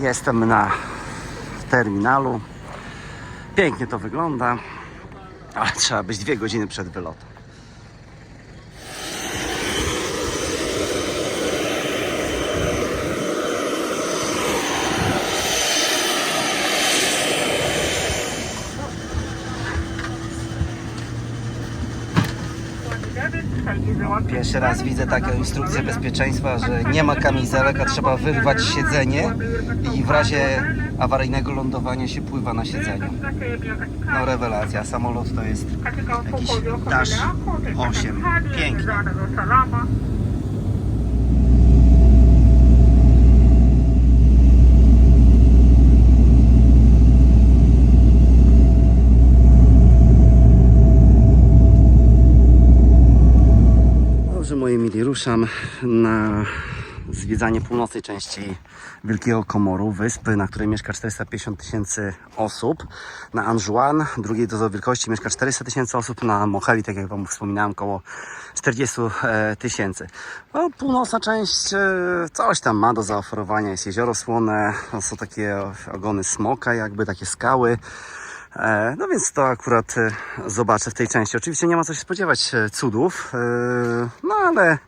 Jestem na terminalu. Pięknie to wygląda, ale trzeba być dwie godziny przed wylotem. Pierwszy raz widzę taką instrukcję bezpieczeństwa, że nie ma kamizelek, a trzeba wyrwać siedzenie i w razie awaryjnego lądowania się pływa na siedzeniu. No rewelacja, samolot to jest jakiś Dash 8. Pięknie. Ruszam na zwiedzanie północnej części Wielkiego Komoru, wyspy, na której mieszka 450 tysięcy osób. Na Anjuan, drugiej do wielkości, mieszka 400 tysięcy osób. Na Moheli, tak jak Wam wspominałem, około 40 e, tysięcy. No, północna część e, coś tam ma do zaoferowania. Jest jezioro słone, są takie ogony smoka, jakby takie skały. E, No więc to akurat e, zobaczę w tej części. Oczywiście nie ma co się spodziewać e, cudów, no ale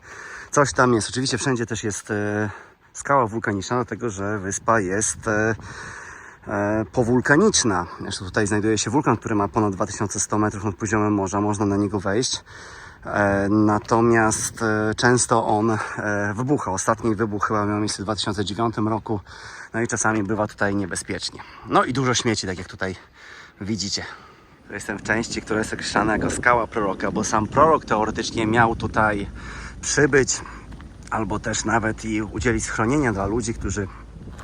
coś tam jest. Oczywiście wszędzie też jest skała wulkaniczna, dlatego że wyspa jest powulkaniczna. Zresztą tutaj znajduje się wulkan, który ma ponad 2100 metrów nad poziomem morza. Można na niego wejść. Natomiast często on wybucha. Ostatni wybuch chyba miał miejsce w 2009 roku. No i czasami bywa tutaj niebezpiecznie. No i dużo śmieci, tak jak tutaj widzicie. Jestem w części, która jest określana jako skała proroka, bo sam prorok teoretycznie miał tutaj przybyć, albo też nawet i udzielić schronienia dla ludzi, którzy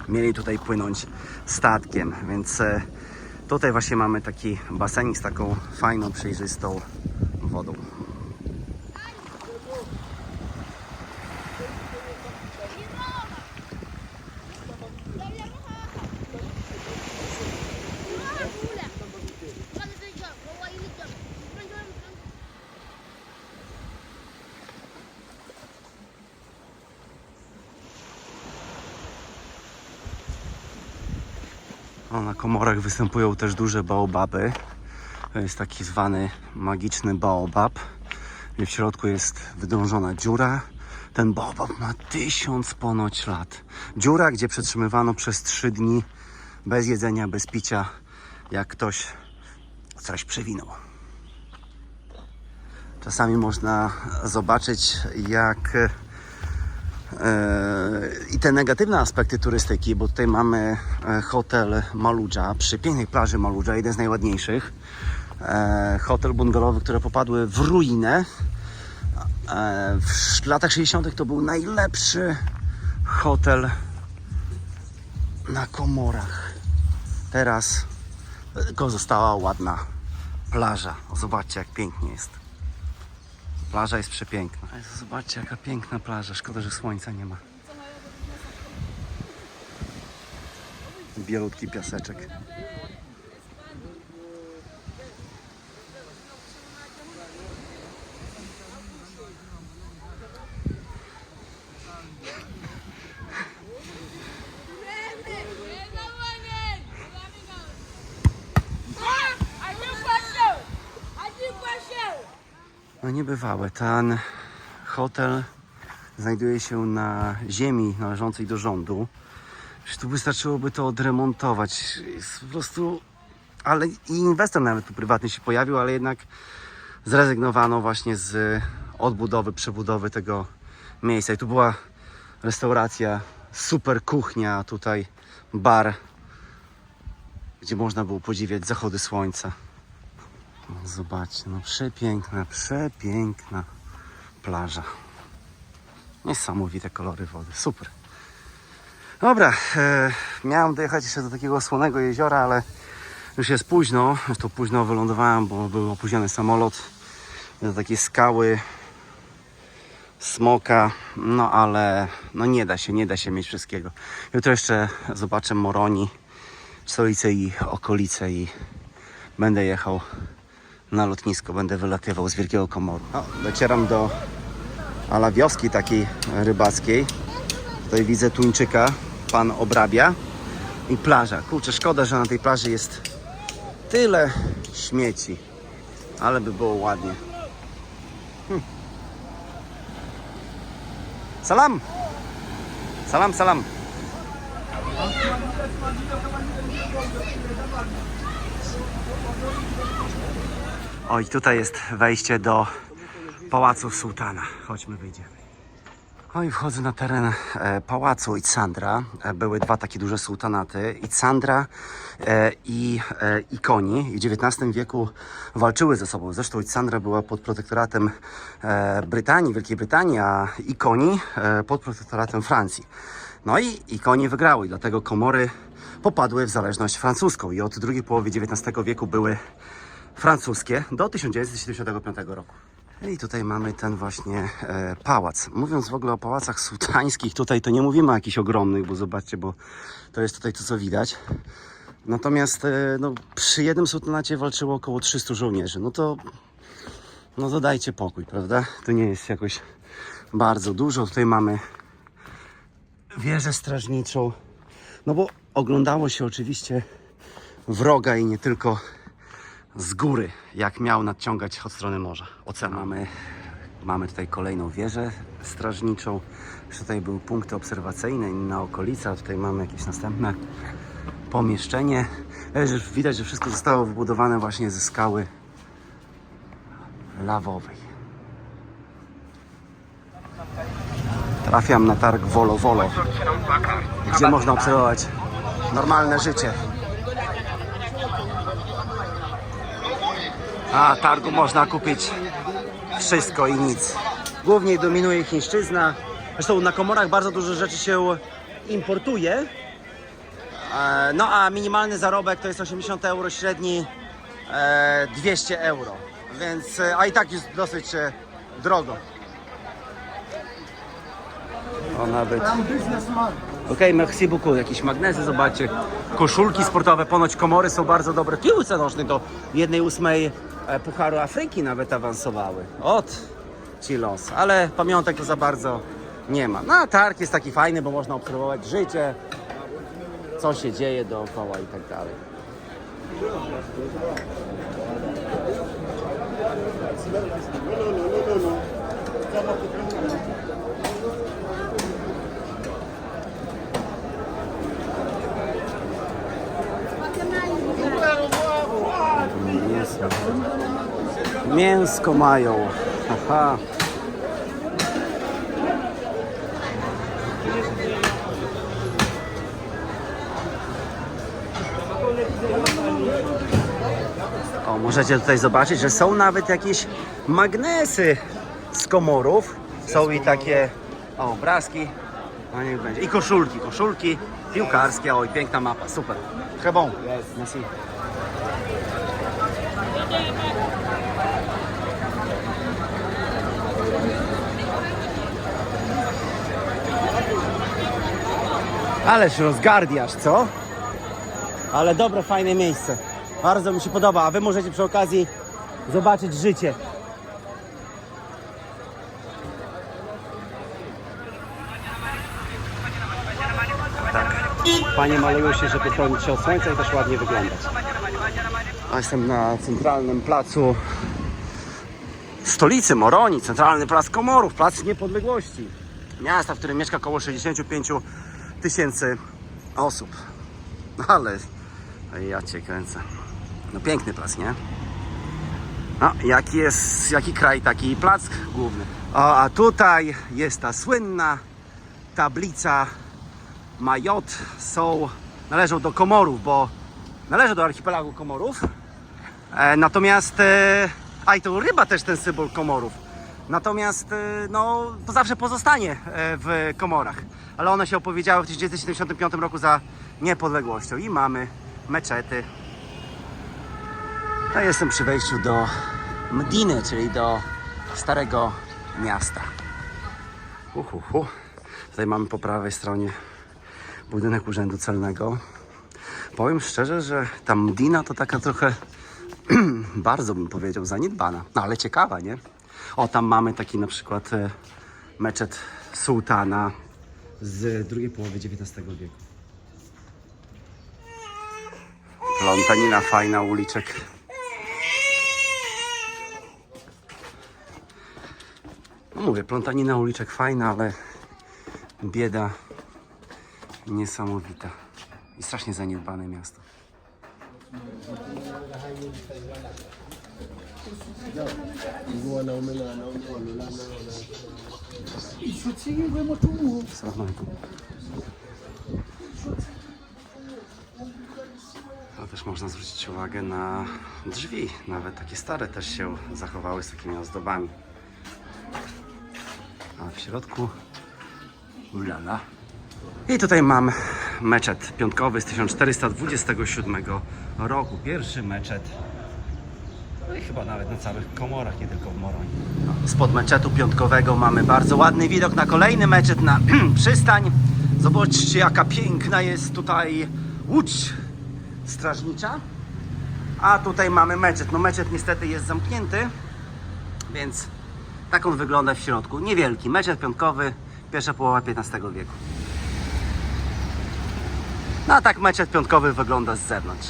mieli tutaj płynąć statkiem. Więc e, tutaj właśnie mamy taki basenik z taką fajną, przejrzystą wodą. Na komorach występują też duże baobaby. To jest taki zwany magiczny baobab. I w środku jest wydążona dziura. Ten baobab ma tysiąc ponoć lat. Dziura, gdzie przetrzymywano przez trzy dni bez jedzenia, bez picia, jak ktoś coś przewinął. Czasami można zobaczyć, jak i te negatywne aspekty turystyki, bo tutaj mamy e, hotel Maluja przy pięknej plaży Maluja, jeden z najładniejszych. E, Hotel bungalowy, które popadły w ruinę. E, W latach 60. to był najlepszy hotel na Komorach. Teraz tylko została ładna plaża. Zobaczcie, jak pięknie jest. Plaża jest przepiękna. Ale Zobaczcie, jaka piękna plaża. Szkoda, że słońca nie ma. Bielutki piaseczek. No niebywałe. Ten hotel znajduje się na ziemi należącej do rządu. Przecież tu wystarczyłoby to odremontować. Jest po prostu... Ale i inwestor nawet tu prywatny się pojawił, ale jednak zrezygnowano właśnie z odbudowy, przebudowy tego miejsca. I tu była restauracja, super kuchnia, tutaj bar, gdzie można było podziwiać zachody słońca. No, Zobaczcie, no przepiękna, przepiękna plaża. Niesamowite kolory wody, super. Dobra, e, miałem dojechać jeszcze do takiego słonego jeziora, ale już jest późno. Zresztą późno wylądowałem, bo był opóźniony samolot. Do takiej skały, smoka, no ale no nie da się, nie da się mieć wszystkiego. Jutro jeszcze zobaczę Moroni, stolicę i okolice i będę jechał na lotnisko, będę wylatywał z Wielkiego Komoru. O, docieram do ala wioski takiej rybackiej. Tutaj widzę tuńczyka, pan obrabia. i plaża. Kurczę, szkoda, że na tej plaży jest tyle śmieci, ale by było ładnie. Hm. Salam! Salam, salam! Oj, tutaj jest wejście do Pałacu Sułtana. Chodźmy, wyjdziemy. No i wchodzę na teren e, pałacu Itsandra. E, były dwa takie duże sułtanaty, Itsandra e, i e. I w XIX wieku walczyły ze sobą. Zresztą Itsandra była pod protektoratem e, Brytanii, Wielkiej Brytanii, a Ikoni e, pod protektoratem Francji. No i Ikoni wygrały, i dlatego komory popadły w zależność francuską i od drugiej połowy XIX wieku były francuskie do 1975 roku. I tutaj mamy ten właśnie e, pałac. Mówiąc w ogóle o pałacach sułtańskich, tutaj to nie mówimy o jakichś ogromnych, bo zobaczcie, bo to jest tutaj to, co widać. Natomiast e, no, przy jednym sułtanacie walczyło około 300 żołnierzy. No to, no to dajcie pokój, prawda? To nie jest jakoś bardzo dużo. Tutaj mamy wieżę strażniczą. No bo oglądało się oczywiście wroga i nie tylko z góry, jak miał nadciągać od strony morza. Oceanu. Mamy, mamy tutaj kolejną wieżę strażniczą. Już Tutaj były punkty obserwacyjne, inna okolica. Tutaj mamy jakieś następne pomieszczenie. E, Widać, że wszystko zostało wybudowane właśnie ze skały lawowej. Trafiam na targ Volo Volo, gdzie można obserwować normalne życie. A targu można kupić wszystko i nic. Głównie dominuje chińszczyzna. Zresztą na komorach bardzo dużo rzeczy się importuje. E, No a minimalny zarobek to jest 80 euro, średni e, 200 euro. Więc, e, a i tak jest dosyć e, drogo. O nawet. Okej, merci beaucoup. Jakieś magnezy, zobaczcie. Koszulki sportowe, ponoć komory są bardzo dobre. Piłce nożnej do 1-8 e, Pucharu Afryki nawet awansowały. Od ci los. Ale pamiątek to za bardzo nie ma. No a targ jest taki fajny, bo można obserwować życie, co się dzieje dookoła i tak dalej. Mięsko. Mięsko mają. Aha. O, możecie tutaj zobaczyć, że są nawet jakieś magnesy z komorów. Są i takie o, obrazki. No niech będzie. I koszulki, koszulki piłkarskie. Oj, piękna mapa, super. Très bon. Merci. Ależ rozgardiasz, co? Ale dobre, fajne miejsce. Bardzo mi się podoba, a wy możecie przy okazji zobaczyć życie. Tak. Panie malują się, żeby chronić się od słońca i też ładnie wyglądać. A jestem na centralnym placu stolicy Moroni, centralny plac Komorów, plac niepodległości. Miasta, w którym mieszka około 65 tysięcy osób. No ale ja cię kręcę. No piękny plac, nie? No, jaki jest, jaki kraj, taki plac główny. O, a tutaj jest ta słynna tablica Majot. Są, należą do Komorów, bo należą do archipelagu Komorów. E, natomiast, e, a i to ryba też ten symbol Komorów. Natomiast, e, no, to zawsze pozostanie e, w Komorach. Ale one się opowiedziały w 1975 roku za niepodległością i mamy meczety. Ja jestem przy wejściu do Mediny, czyli do Starego Miasta. Uhuhu. Tutaj mamy po prawej stronie budynek Urzędu Celnego. Powiem szczerze, że ta Medina to taka trochę bardzo bym powiedział zaniedbana, no ale ciekawa, nie? O, tam mamy taki na przykład e, meczet sułtana z drugiej połowy XIX wieku. Plątanina fajna uliczek. No mówię, plątanina uliczek fajna, ale bieda niesamowita. I strasznie zaniedbane miasto. A też można zwrócić uwagę na drzwi. Nawet takie stare też się zachowały z takimi ozdobami. A w środku ulala. I tutaj mam meczet piątkowy z 1427 roku. Pierwszy meczet. No i chyba nawet na całych komorach, nie tylko w Moronie. Spod meczetu piątkowego mamy bardzo ładny widok na kolejny meczet na przystań. Zobaczcie jaka piękna jest tutaj łódź strażnicza. A tutaj mamy meczet. No meczet niestety jest zamknięty, więc tak on wygląda w środku. Niewielki. Meczet piątkowy, pierwsza połowa XV wieku. No a tak meczet piątkowy wygląda z zewnątrz.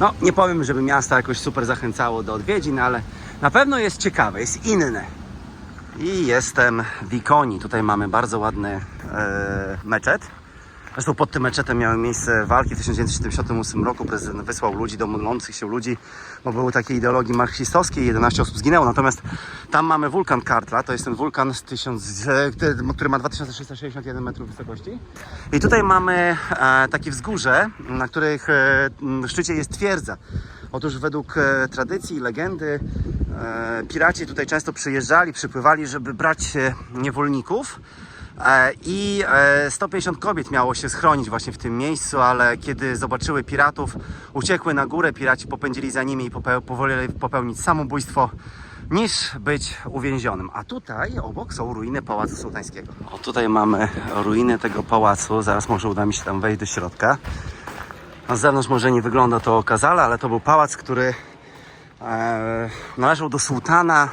No, nie powiem, żeby miasto jakoś super zachęcało do odwiedzin, ale na pewno jest ciekawe, jest inne. I jestem w Ikoni. Tutaj mamy bardzo ładny e, meczet. Zresztą pod tym meczetem miały miejsce walki w 1978 roku. Prezydent wysłał ludzi do modlących się ludzi, bo były takie ideologii marksistowskie i 11 osób zginęło. Natomiast tam mamy wulkan Kartla, to jest ten wulkan, z 1000, e, który- ma 2361 metrów wysokości. I tutaj mamy e, takie wzgórze, na których e, szczycie jest twierdza. Otóż według e, tradycji legendy piraci tutaj często przyjeżdżali, przypływali, żeby brać niewolników. E, I e, 150 kobiet miało się schronić właśnie w tym miejscu, ale kiedy zobaczyły piratów, uciekły na górę. Piraci popędzili za nimi i powoleli popełnić samobójstwo niż być uwięzionym. A tutaj obok są ruiny Pałacu Sułtańskiego. O, tutaj mamy ruiny tego pałacu. Zaraz może uda mi się tam wejść do środka. Na zewnątrz może nie wygląda to okazale, ale to był pałac, który e, należał do sułtana,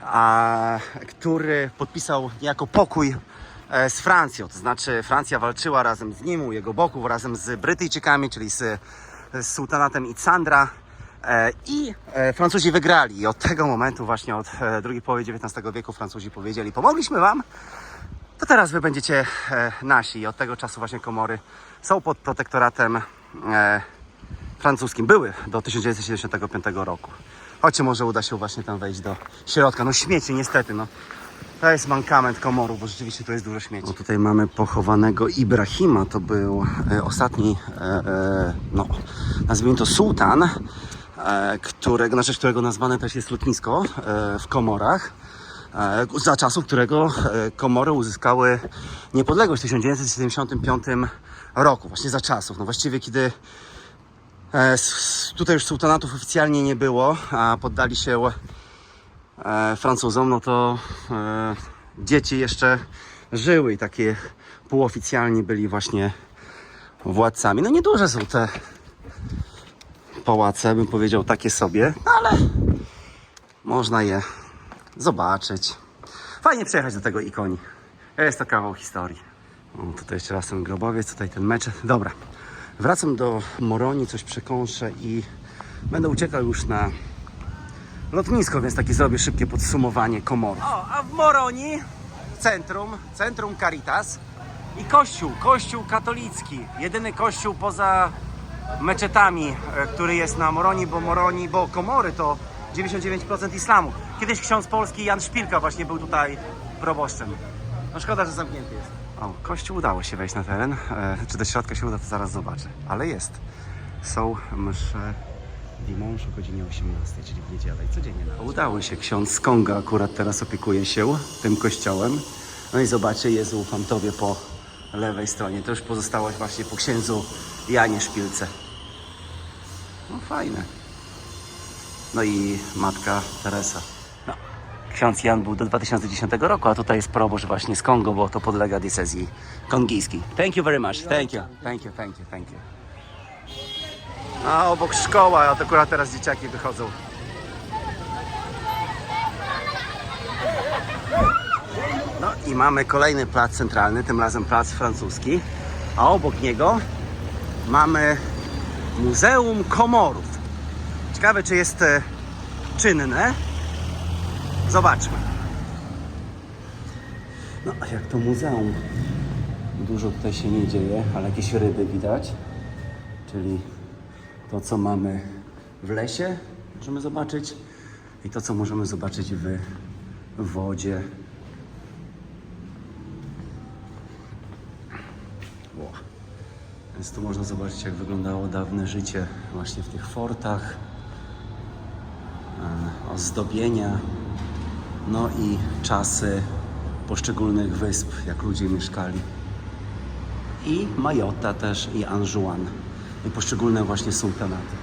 a, który podpisał niejako pokój e, z Francją. To znaczy Francja walczyła razem z nim u jego boku, razem z Brytyjczykami, czyli z, z sułtanatem Itsandra. E, I e, Francuzi wygrali. I od tego momentu, właśnie od e, drugiej połowy XIX wieku, Francuzi powiedzieli: Pomogliśmy wam, to teraz wy będziecie e, nasi. I od tego czasu właśnie komory są pod protektoratem e, francuskim. Były do 1975 roku. Chodźcie, może uda się właśnie tam wejść do środka. No śmieci niestety, no. To jest mankament komoru, bo rzeczywiście tu jest dużo śmieci. No tutaj mamy pochowanego Ibrahima, to był e, ostatni, e, e, no, nazwijmy to sułtan, e, którego, na rzecz którego nazwane też jest lotnisko e, w Komorach. E, za czasów którego e, komory uzyskały niepodległość w 1975 roku, właśnie za czasów. No właściwie kiedy e, tutaj już sułtanatów oficjalnie nie było, a poddali się Francuzom, no to e, dzieci jeszcze żyły i takie półoficjalni byli właśnie władcami. No nieduże są te pałace, bym powiedział takie sobie, ale można je zobaczyć. Fajnie przyjechać do tego ikoni. Jest to kawał historii. O, tutaj jeszcze raz ten grobowiec, tutaj ten meczet. Dobra, wracam do Moroni, coś przekąszę i będę uciekał już na lotnisko, więc takie zrobię szybkie podsumowanie komory. O, a w Moroni centrum, centrum Caritas i kościół, kościół katolicki. Jedyny kościół poza meczetami, e, który jest na Moroni, bo Moroni, bo Komory to 99% islamu. Kiedyś ksiądz polski Jan Szpilka właśnie był tutaj proboszczem. No szkoda, że zamknięty jest. O, kościół udało się wejść na teren. E, czy do środka się uda, to zaraz zobaczę. Ale jest. Są msze dimanche o godzinie 18, czyli w niedzielę i codziennie. Na udało się. Ksiądz z Konga akurat teraz opiekuje się tym kościołem. No i zobaczcie, Jezu, ufam Tobie po lewej stronie. To już pozostałość właśnie po księdzu Janie Szpilce. No fajne. No i matka Teresa. No. Ksiądz Jan był do 2010 roku, a tutaj jest proboszcz właśnie z Kongo, bo to podlega diecezji kongijskiej. Thank you very much. Thank you. Thank you, thank you, thank you. A obok szkoła, a to akurat teraz dzieciaki wychodzą. No I mamy kolejny plac centralny, tym razem plac francuski, a obok niego mamy Muzeum Komorów. Ciekawe, czy jest e, czynne. Zobaczmy. No, a jak to muzeum? Dużo tutaj się nie dzieje, ale jakieś ryby widać. Czyli to, co mamy w lesie, możemy zobaczyć, i to, co możemy zobaczyć w wodzie. Więc tu można zobaczyć, jak wyglądało dawne życie właśnie w tych fortach, ozdobienia, no i czasy poszczególnych wysp, jak ludzie mieszkali. I Majota też, i Anjouan. I poszczególne właśnie sultanaty.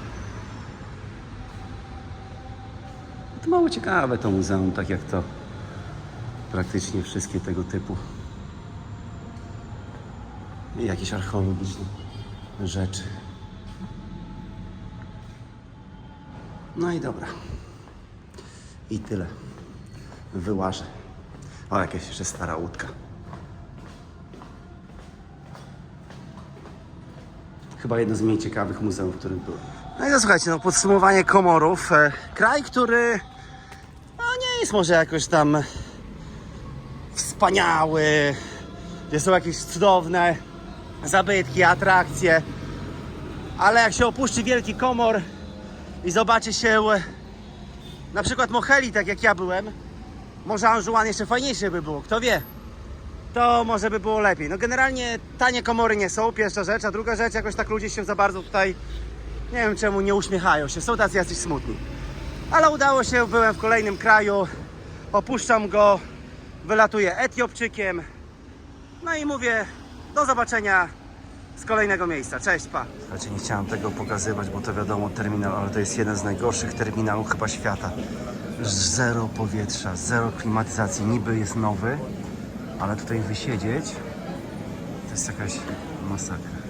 To mało ciekawe to muzeum, tak jak to praktycznie wszystkie tego typu. Jakieś archeologiczne rzeczy. No i dobra. I tyle. Wyłażę. O, jakaś jeszcze stara łódka. Chyba jedno z mniej ciekawych muzeów, w którym byłem. No i to słuchajcie, no podsumowanie Komorów. E, kraj, który no, nie jest może jakoś tam wspaniały, gdzie są jakieś cudowne zabytki, atrakcje, ale jak się opuści Wielki Komor i zobaczy się na przykład Mocheli, tak jak ja byłem, może Anżuan jeszcze fajniejsze by było, kto wie. To może by było lepiej. No generalnie tanie komory nie są, pierwsza rzecz, a druga rzecz, jakoś tak ludzie się za bardzo tutaj, nie wiem czemu, nie uśmiechają się, są tacy jacyś smutni. Ale udało się, byłem w kolejnym kraju, opuszczam go, wylatuję Etiopczykiem, no i mówię, do zobaczenia z kolejnego miejsca. Cześć, pa. Słuchajcie, nie chciałem tego pokazywać, bo to wiadomo terminal, ale to jest jeden z najgorszych terminalów chyba świata. Zero powietrza, zero klimatyzacji. Niby jest nowy, ale tutaj wysiedzieć to jest jakaś masakra.